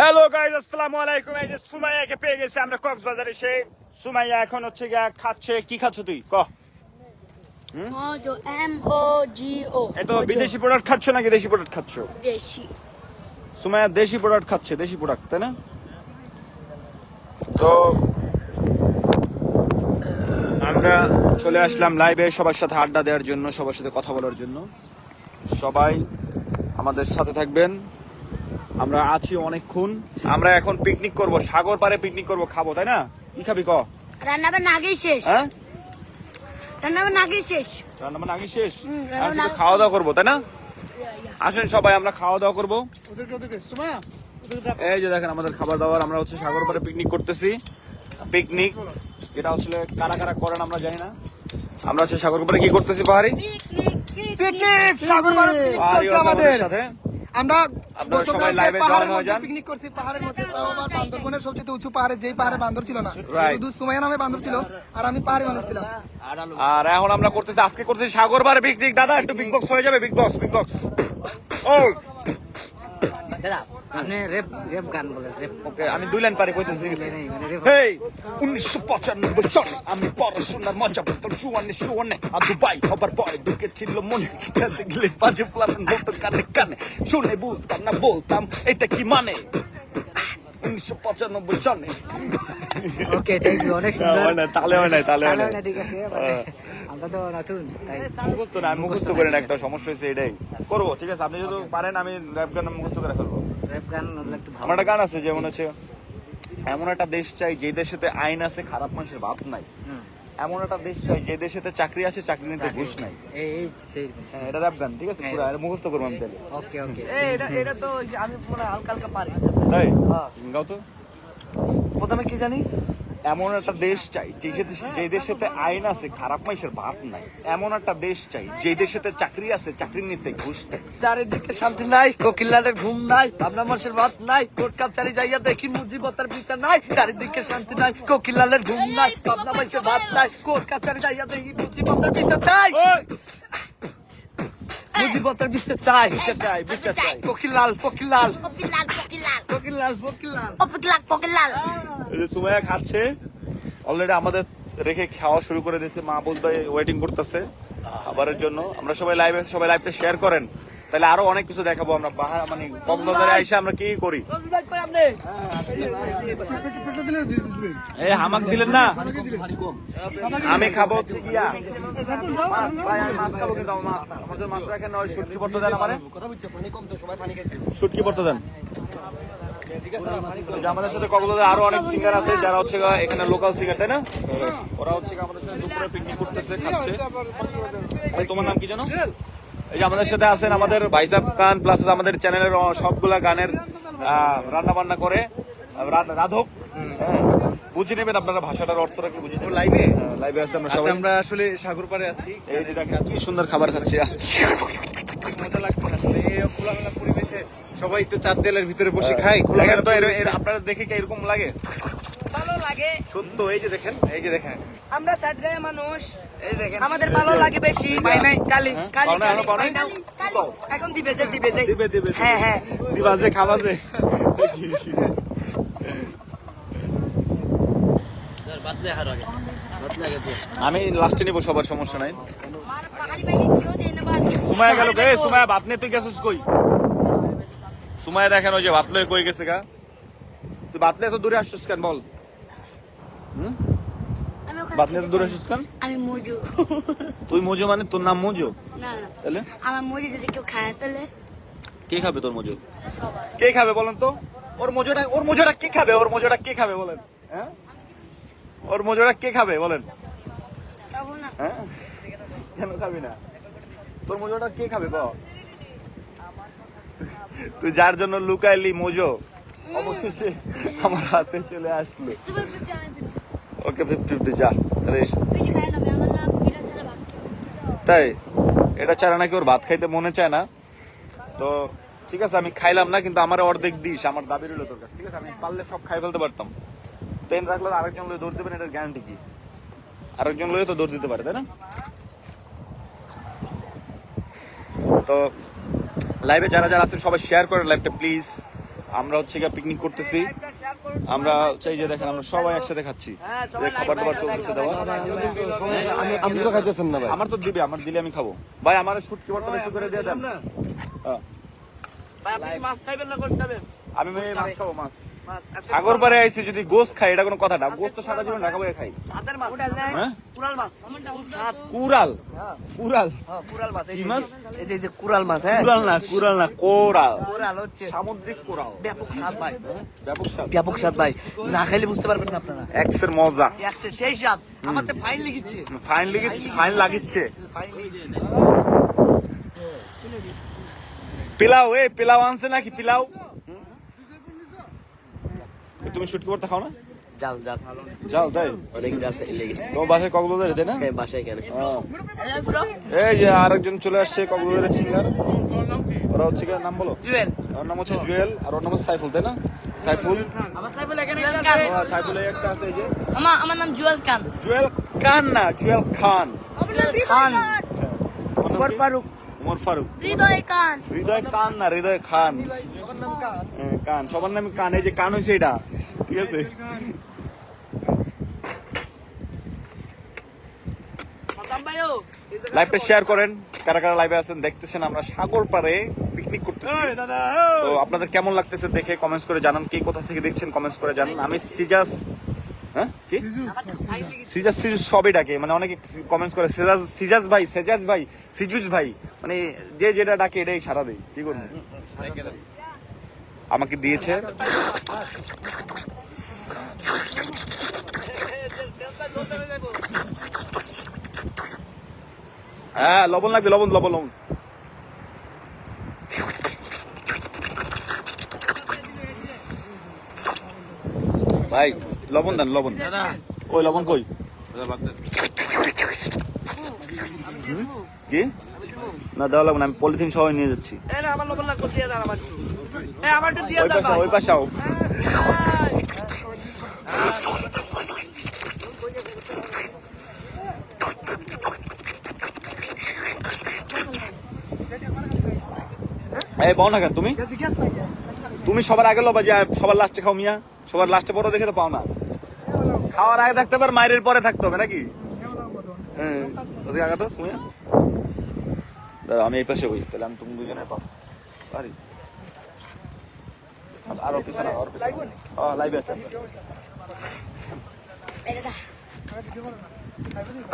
Hello guys আসসালামু আলাইকুম এই যে সুমাইয়াকে পেয়ে গেছে আমরা কক্সবাজারে। এসে সুমাইয়া এখন হচ্ছে গিয়া খাচ্ছে কি খাচ্ছ তুই? ক। Mojo M O G O. এই তো বিদেশি প্রোডাক্ট খাচ্ছ নাকি দেশি প্রোডাক্ট খাচ্ছ? দেশি। সুমাইয়া দেশি প্রোডাক্ট খাচ্ছে দেশি প্রোডাক্ট তাই না? তো আমরা চলে আসলাম লাইভে সবার সাথে আড্ডা দেওয়ার জন্য সবার সাথে কথা বলার জন্য। সবাই আমাদের সাথে থাকবেন। আমরা আছি অনেকক্ষণ। আমরা এখন পিকনিক করব। সাগর পাড়ে পিকনিক করব খাব তাই না? কি খাবি ক? রান্না বান্না আগেই শেষ। হ্যাঁ? রান্না বান্না আগেই শেষ? রান্না বান্না আগে শেষ খাওয়া দাওয়া করব তাই না? আসেন সবাই আমরা খাওয়া দাওয়া করব এই যে দেখেন আমাদের খাবার দাবার আমরা হচ্ছে সাগর পাড়ে পিকনিক করতেছি। পিকনিক এটা আসলে কারা কারা করেন আমরা জানি না। আমরা হচ্ছে সাগর পাড়ে কি করতেছি পাহাড়ি? পিকনিক সাগর চলছে আমাদের। সাথে। আমরা। পিকনিক করছি পাহাড়ের মধ্যে। তাও আবার বান্দরবনের সবচেয়ে উঁচু পাহাড়ে যেই পাহাড়ে বান্দর ছিল না। Right. শুধু সুমাইয়া নামে বান্দর ছিল আর আমি পাহাড়ে ছিলাম। আর এখন আমরা করতেছি আজকে করতেছি সাগর বার পিকনিক দাদা একটু বিগ বক্স হয়ে যাবে বিগ বক্স বিগ বক্স ও দাদা আপনি রেপ রেপ গান বলেন রেপ ওকে আমি দুই লাইন পারি কইতেছি। মানে রেপ উনিশশো পঁচানব্বই সন আমি পড়াশোনার মজা পেতাম সুয়ানে সুয়ানে। আর দুবাই হবার পরে ঢুকে ছিল মনে কাছে গেলে বাজে প্লান বলতো কানে কানে। শুনে বুঝতাম না বলতাম এটা কি মানে? উনিশশো পঁচানব্বই সনে। ওকে থ্যাংক ইউ অনেক সুন্দর। হয় হয় না, তালে হয় না। ঠিক আছে মানে আমরা তো নতুন তাই। মুখস্থ না আমি মুখস্থ করেন একটা সমস্যা হয়েছে এটাই। করব ঠিক আছে আপনি যদি পারেন আমি র্যাপ গান মুখস্থ করে ফেলব। রেপ গান একটু ভালো। আমার একটা গান আছে যেমন হচ্ছে এমন একটা দেশ চাই যে দেশেতে আইন আছে খারাপ মানুষের ভাব নাই। এমন একটা দেশ চাই যে দেশেতে চাকরি আছে চাকরি নিতে ঘুষ নাই। এই এই সেই। হ্যাঁ এটা র্যাপ গান ঠিক আছে? পুরো এটা মুখস্থ করব আমি তাহলে। ওকে ওকে। এটা এটা তো আমি মনে হালকা হালকা পারি। তাই? হ্যাঁ। গাও তো। প্রথমে কি জানি? এমন একটা দেশ চাই যে দেশে- যে দেশেতে আইন আছে খারাপ মানুষের ভাব নাই। এমন একটা দেশ চাই যে দেশেতে চাকরি আছে চাকরি নিতে ঘুষ নাই চারিদিকে শান্তি নাই কোকিলারের ঘুম নাই ভাবনা মানুষের ভাত নাই কোর্ট কাছারি যাইয়া দেখি মুজিবতার বিচার নাই। চারিদিকে শান্তি নাই কোকিলালের ঘুম নাই ভাবনা মানুষের ভাত নাই কোর্ট কাছারি যাইয়া দেখি মুজিবতার বিচার চাই। ওই! মুজিবতার বিচার চাই। বিচার চাই বিচার চাই। কোকিলাল ফকিলাল পকিলাল সুমাইয়া খাচ্ছে অলরেডি আমাদের রেখে খাওয়া শুরু করে দিয়েছে মা বলতে ওয়েটিং করতেছে খাবারের জন্য। আমরা সবাই লাইভে সবাই লাইভটা শেয়ার করেন। তাহলে আরও অনেক কিছু দেখাবো আমরা বাহার মানে কক্সবাজারে আইসা আমরা কি করি? এই হামাক দিলেন না? আমি খাব হচ্ছে গিয়া। মাছ ভাই আমি মাছ খাব কিন্তু মাছ। আমাদের মাছ রাখেন ওই পড়তে দেন আমারে। শুটকি পড়তে দেন। আমাদের সাথে কক্সবাজারে আরও অনেক সিঙ্গার আছে যারা হচ্ছে এখানে লোকাল সিঙ্গার তাই না? ওরা হচ্ছে আমাদের সাথে দুপুরে পিকনিক করতেছে খাচ্ছে। তোমার নাম কি জানো এই যে আমাদের সাথে আছেন আমাদের ভাইসাব খান প্লাস আমাদের চ্যানেলের সবগুলা গানের রান্না বান্না করে রাধক হ্যাঁ। বুঝে নেবেন আপনারা ভাষাটার অর্থটা কি বুঝে লাইভে লাইভে আছে আমরা সবাই। আমরা আসলে সাগর পাড়ে আছি। এই যে দেখেন কি সুন্দর খাবার খাচ্ছি। মজা লাগছে আসলে এই পরিবেশে। সবাই তো চার দেয়ালের ভিতরে বসে খায় তো এর- আপনারা দেখে কি এরকম লাগে? ভালো লাগে। সত্য এই যে দেখেন এই যে দেখেন। আমরা সাত গায়ে মানুষ। আমাদের ভালো লাগে বেশি। পাই নাই কালি কালি পাও নাই, কালি এখনও পাও নাই? পাই নাই। এখন দিবে যে দিবে যে। দিবে দিবে হ্যাঁ হ্যাঁ। দিবা যে খাবা যে। আমি লাস্টে নিবো সবার সমস্যা নাই। সুমায়া গেল গে সুমায়া ভাত নিয়ে তুই গেছিস কই? সুমায়া দেখেন ওই যে বাতলে কই গেছে গা? তুই বাতলে এত দূরে আসছিস কেন বল। আমি ওখানে এত দূরে আসছিস কেন? আমি মজু। তুই মজু মানে তোর নাম মজু? না না। তাহলে? আমার মজু যদি কেউ খায় ফেলে। কে খাবে তোর মজু? কে খাবে বলেন তো? ওর মজুটা ওর মজুটা কে খাবে? ওর মজুটা কে খাবে বলেন? হ্যাঁ? ওর মজুটা কে খাবে বলেন? না। হ্যাঁ? কেন খাবি না? তোর মজুটা কে খাবে বল তুই যার জন্য লুকাইলি মজো অবশেষে আমার হাতে চলে আসলো। ওকে ফিফটি ফিফটি যা, তাহলে তাই? এটা ছাড়া নাকি ওর ভাত খাইতে মনে চায় না? তো ঠিক আছে, আমি খাইলাম না, কিন্তু আমার অর্ধেক দিস, আমার দাবি রইল তোর কাছে। ঠিক আছে, আমি পারলে সব খাই ফেলতে পারতাম। ট্রেন রাখলে তো আরেকজন লোক দৌড় দেবেন এটার গ্যারান্টি কি? আরেকজন লয়ে তো দৌড় দিতে পারে, তাই না? তো লাইভে যারা যারা আছেন সবাই শেয়ার করেন লাইভটা প্লিজ আমরা হচ্ছে গিয়ে পিকনিক করতেছি। আমরা চাই যে দেখেন আমরা সবাই একসাথে খাচ্ছি। হ্যাঁ, খাবার দাবার চলতেছে দেওয়া। আপনি তো খাইতেছেন না ভাই। আমার তো দিবে আমার দিলে আমি খাব। ভাই আমার শুট কি বর্তমানে শুট করে দিয়ে দেন। হ্যাঁ। ভাই, আপনি মাছ খাবেন না গোশ খাবেন আমি মাছ খাব মাছ। সাগর পারে আইছি যদি গোস খাই এটা কোনো কথা না। গোস তো সারা জীবন ঢাকা খাই। মাছ হ্যাঁ? কুরাল মাছ। কুরাল কুরাল হ্যাঁ, কুরাল মাছ। এই মাছ? এই যে যে কুরাল মাছ হ্যাঁ। কুরাল না কুরাল না কোরাল কুরাল হচ্ছে সামুদ্রিক কোরাল ব্যাপক স্বাদ ভাই। ব্যাপক স্বাদ। ব্যাপক স্বাদ ভাই। না খাইলে বুঝতে পারবেন না আপনারা। এক্সের মজা। একটা সেই স্বাদ। আমার ফাইন লিখিচ্ছে ফাইন ফাইন লাগিচ্ছে। ফাইন পিলাও এ পিলাও আনছে নাকি? পিলাও? তুমি শুট করতে খাও না? জাল জাল যাও তাই লেগে জাল লেগে তোমার বাসায় কক্সবাজারে তাই না? হ্যাঁ বাসায় কেন? এই যে আরেকজন চলে আসছে কক্সবাজারের সিঙ্গার। ওরা হচ্ছে কি নাম বলো। জুয়েল। ওর নাম হচ্ছে জুয়েল আর ওর নাম হচ্ছে সাইফুল তাই না? সাইফুল। আমার সাইফুল এখানে একটা আছে। সাইফুল একটা আছে এই যে। আমার আমার নাম জুয়েল খান। জুয়েল খান না জুয়েল খান। জুয়েল খান। উমর ফারুক। উমর ফারুক। হৃদয় খান। হৃদয় কান না হৃদয় খান। হ্যাঁ, কান সবার নাম কান এই যে কান হয়েছে এটা। ঠিক আছে লাইভটা শেয়ার করেন। কারা কারা লাইভে আছেন দেখতেছেন আমরা সাগর পারে পিকনিক করতেছি। তো আপনাদের কেমন লাগতেছে দেখে কমেন্টস করে জানান কে কোথা থেকে দেখছেন কমেন্টস করে জানান। আমি সিজাস হ্যাঁ কি? সিজাস সিজুস সবই ডাকে। মানে অনেকে কমেন্টস করে সিজাস সিজাস ভাই সেজাস ভাই সিজুস ভাই। মানে যে যেটা ডাকে এটাই সারা দেয়। কি করব? আমাকে দিয়েছে। হ্যাঁ লবণ লাগবে লবণ লবণ লবণ। ভাই লবণ দেন লবণ। কই লবণ কই? কি? না দেওয়া লাগবে না আমি পলিথিন সবাই নিয়ে যাচ্ছি। আমার লবণ লাগবে, ওই পাশে ওই পাশে আও। এই পাও না কেন তুমি? তুমি সবার আগে লবা যে সবার লাস্টে খাও মিয়া। সবার লাস্টে বড় দেখে তো পাও না। খাওয়ার আগে থাকতে পার মায়ের পরে থাকতে হবে নাকি? হ্যাঁ ওদিকে আগে তো সুমিয়া? দাঁড়াও, আমি এই পাশে বই তাহলে আমি তুমি দুজনে পাও। পারি? আরও পিছনে আরও পিছনে লাইভে আছে।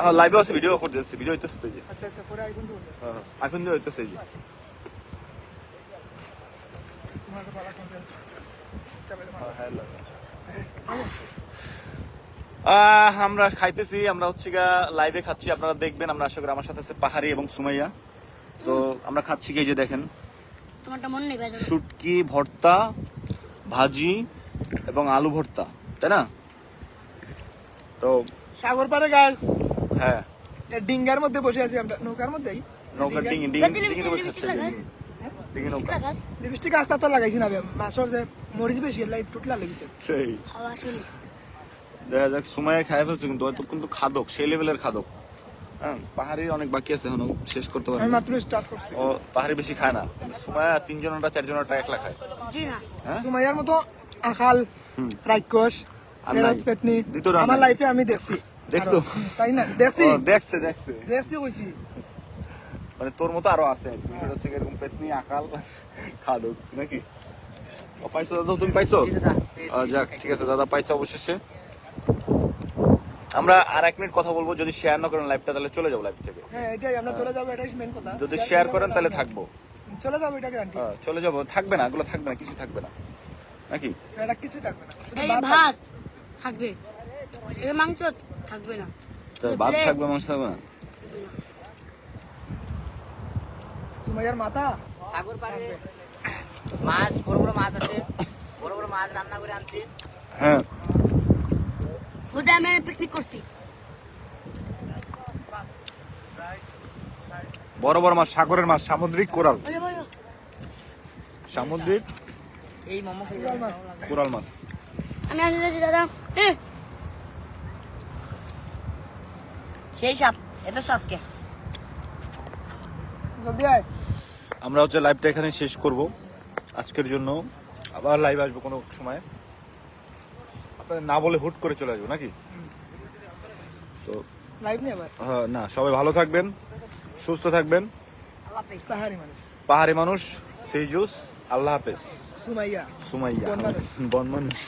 হ্যাঁ লাইভে আছে ভিডিও করতেছে ভিডিও হইতেছে তো যে। হ্যাঁ আইফোন দিয়ে হইতেছে এই যে। আমরা খাইতেছি আমরা হচ্ছে গা লাইভে খাচ্ছি আপনারা দেখবেন আমরা আশা করি আমার সাথে আছে পাহাড়ি এবং সুমাইয়া। তো আমরা খাচ্ছি কি যে দেখেন। তোমারটা মন নেই শুটকি ভর্তা ভাজি এবং আলু ভর্তা তাই না? তো সাগর পারে গাছ হ্যাঁ। ডিঙ্গার মধ্যে বসে আছি আমরা। নৌকার মধ্যেই? নৌকা ডিঙি ডিঙি ডিঙি বসে খাচ্ছে ডিঙি নৌকা। লিপস্টিক আস্তে আস্তে লাগাইছি না মাছর যে মরিচ বেশি লাইট টুটলা লেগেছে। সেই। হাওয়া ছিল দেখা যাক সময় খাই ফেলছে কিন্তু হয়তো কিন্তু খাদক সেই লেভেলের খাদক। পাহাড়ি অনেক বাকি আছে এখনও শেষ করতে আমি পারি মাত্র স্টার্ট করছি। ও পাহাড়ি বেশি খায় না। কিন্তু সময় তিনজনটা চারজনটা একলা খায়। জি না। হ্যাঁ? সুমাইয়ার মতো আখাল ফেরত পেতনি আমার লাইফে আমি দেখছি। দেখছ? তাই না? দেখছি। দেখছে দেখছে। দেখছি কইছি। মানে তোর মতো আরও আছে। তুমি হচ্ছে কি এরকম পেতনি আকাল খাদক নাকি? ও পাইছো দাদা তুমি পাইছো? যাক ঠিক আছে দাদা পাইছো অবশেষে। আমরা আর এক মিনিট কথা বলব যদি শেয়ার না করেন লাইভটা তাহলে চলে যাব লাইভ থেকে। হ্যাঁ এটাই আমরা চলে যাব এটাই মেন কথা। যদি শেয়ার করেন তাহলে থাকব। চলে যাব এটা গ্যারান্টি হ্যাঁ, চলে যাব। থাকবে না এগুলো থাকবে না কিছু থাকবে না। নাকি? এটা কিছু থাকবে না। এই ভাত থাকবে। এই মাংস থাকবে না। তো ভাত থাকবে মাংস থাকবে না। সুমাইয়ার মাথা? সাগর পাড়ে মাছ বড় বড় মাছ আছে। বড় বড় মাছ রান্না করে আনছি। হ্যাঁ। হুদা আমি পিকনিক করছি। বড় বড় মাছ সাগরের মাছ সামুদ্রিক কোরাল। ভাই এই সামুদ্রিক মোমো কোরাল মাছ। আমি আনি যাচ্ছি দাদা। এ। সেই সাত এটা সাত কে আমরা হচ্ছে লাইভটা এখানে শেষ করব। আজকের জন্য আবার লাইভ আসব কোনো সময়। আপনাদের না বলে হুট করে চলে আসব নাকি? তো লাইভ নেই আবার? হ্যাঁ, না সবাই ভালো থাকবেন সুস্থ থাকবেন। পাহাড়ি মানুষ। সেই জুস আল্লাহ হাফেজ। সুমাইয়া। সুমাইয়া। বন মানুষ।